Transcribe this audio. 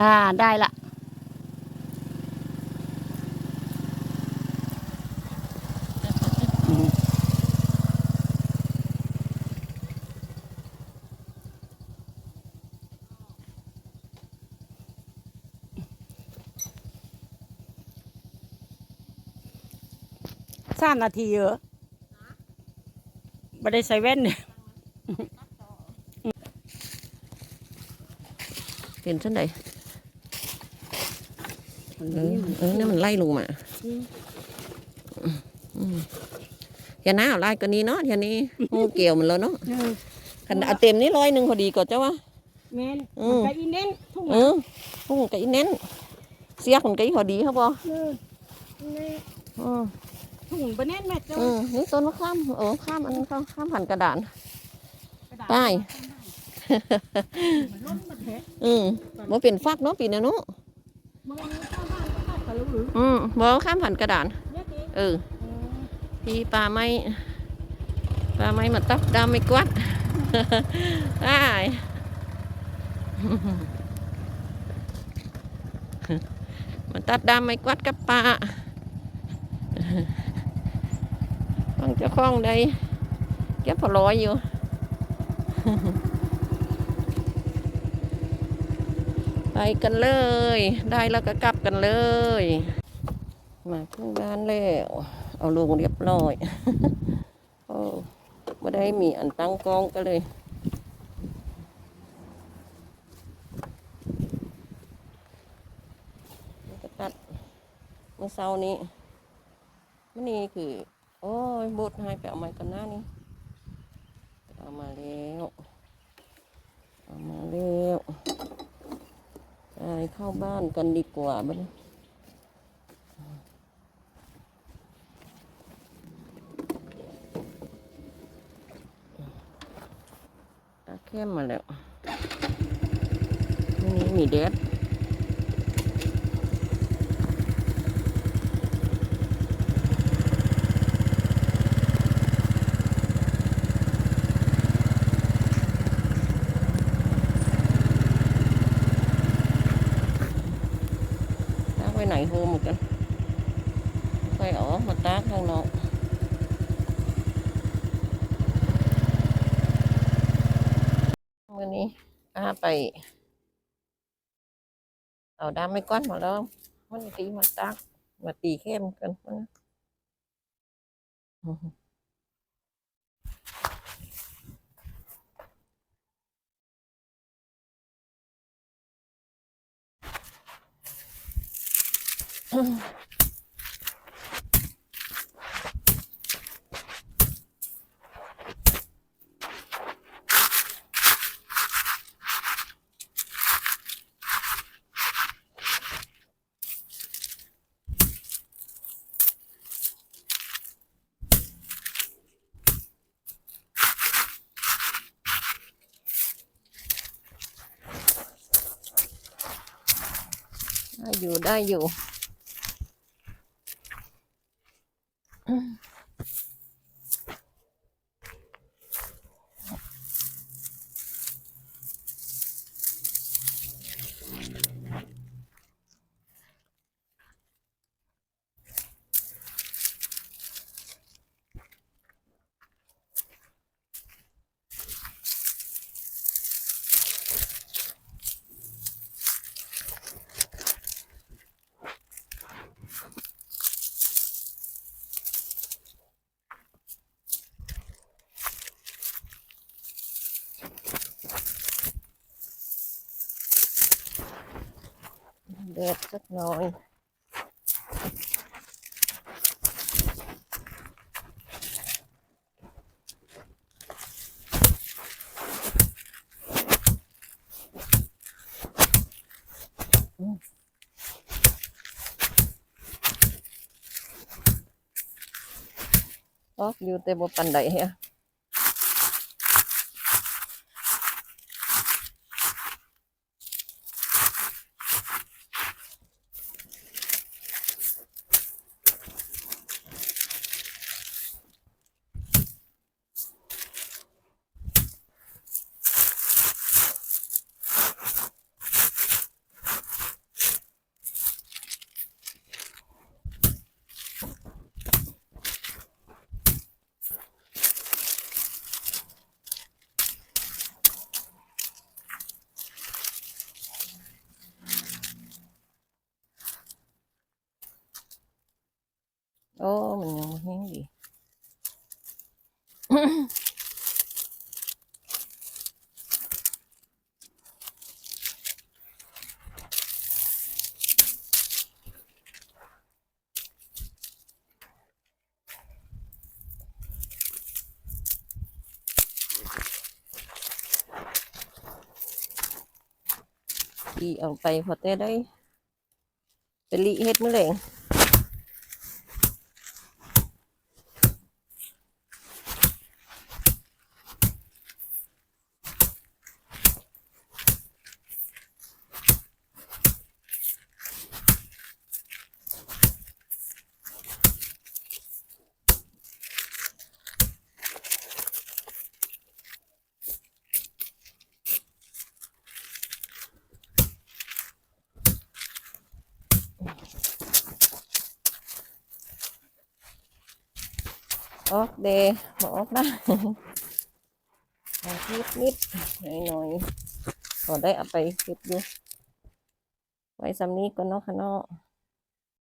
อ่าได้ละสามนาทีเหรอไม่ได้ใส่แว่นเนี่ยเป็นเช่น ใดเออเออนี่มันไล่ลงมาอืมอย่าหน้าเอาไล่กว่านี้เนาะเทียนี้งูเกี่ยวมันแล้วเนาะคันเอาเต็มนี่ร้อยหนึ่งพอดีก็เจ้าวะ แมนอืม มันก็อีเน้นทุ่งเออพุ่งกับอีเน้นเสียคนกับอีพอดีครับบอเออนี่อืมทุ่งบะเน้นแม่เจ้าอืมนี่ต้นมะข้ามเออข้ามอันเขาข้ามผ่านกระดาน กระดาษไป มันล้นมาแทะอืมบ่เป็นฟักเนาะปีนี้เนาะมึงเอาเข้าบ้านก็ได้ ปลาลูกหรืออืมบ่ข้ามผ่านกระดานเนี่ยดิเออเออพี่ปลาไม้ปลาไม้มาตับดำไม่กวัดได้มันตัดดำไม่กวัดกับปลาต้องเจะคล้าของใดเก็บพอร้อยอยู่ ไป กันเลย ได้แล้วก็กลับกันเลย มาขึ้นบ้านแล้ว เอาลงเรียบร้อยโอ้ไม่ได้มีอันตั้งกล้องก็เลยตัดเมื่อเช้านี้มันนี่คือ โอ้ยบดให้ไปเอาไม้กันหน้านี่เอามาแล้ว เอามาแล้ว ไปเข้าบ้านกันดีกว่าบ้านตาเข้มมาแล้วนี่มีเด็ด ไว้ไหนโฮมเหมือนกัน ค่อยอาอมาตากข้างนอกมื่อนี้อาไป เอาดำไม่ก้อนมาแล้ว มันตีมาตักมาตีเข้มกันมัน อยู่ได้อยู่เดือดสักหน่อยออกอยู่แต่บ่ปันใดเฮีย โอ้มันยังบ่แห้งดีดีเอาไปพอแต่ได้ไปลิเฮ็ดมื้อแลง ออกเดบออกได้นิดนิดหน่อยหน่อยก็ได้เอาไปเก็บอยู่ไว้สำนี้ก่อนเนาะค่ะเนาะ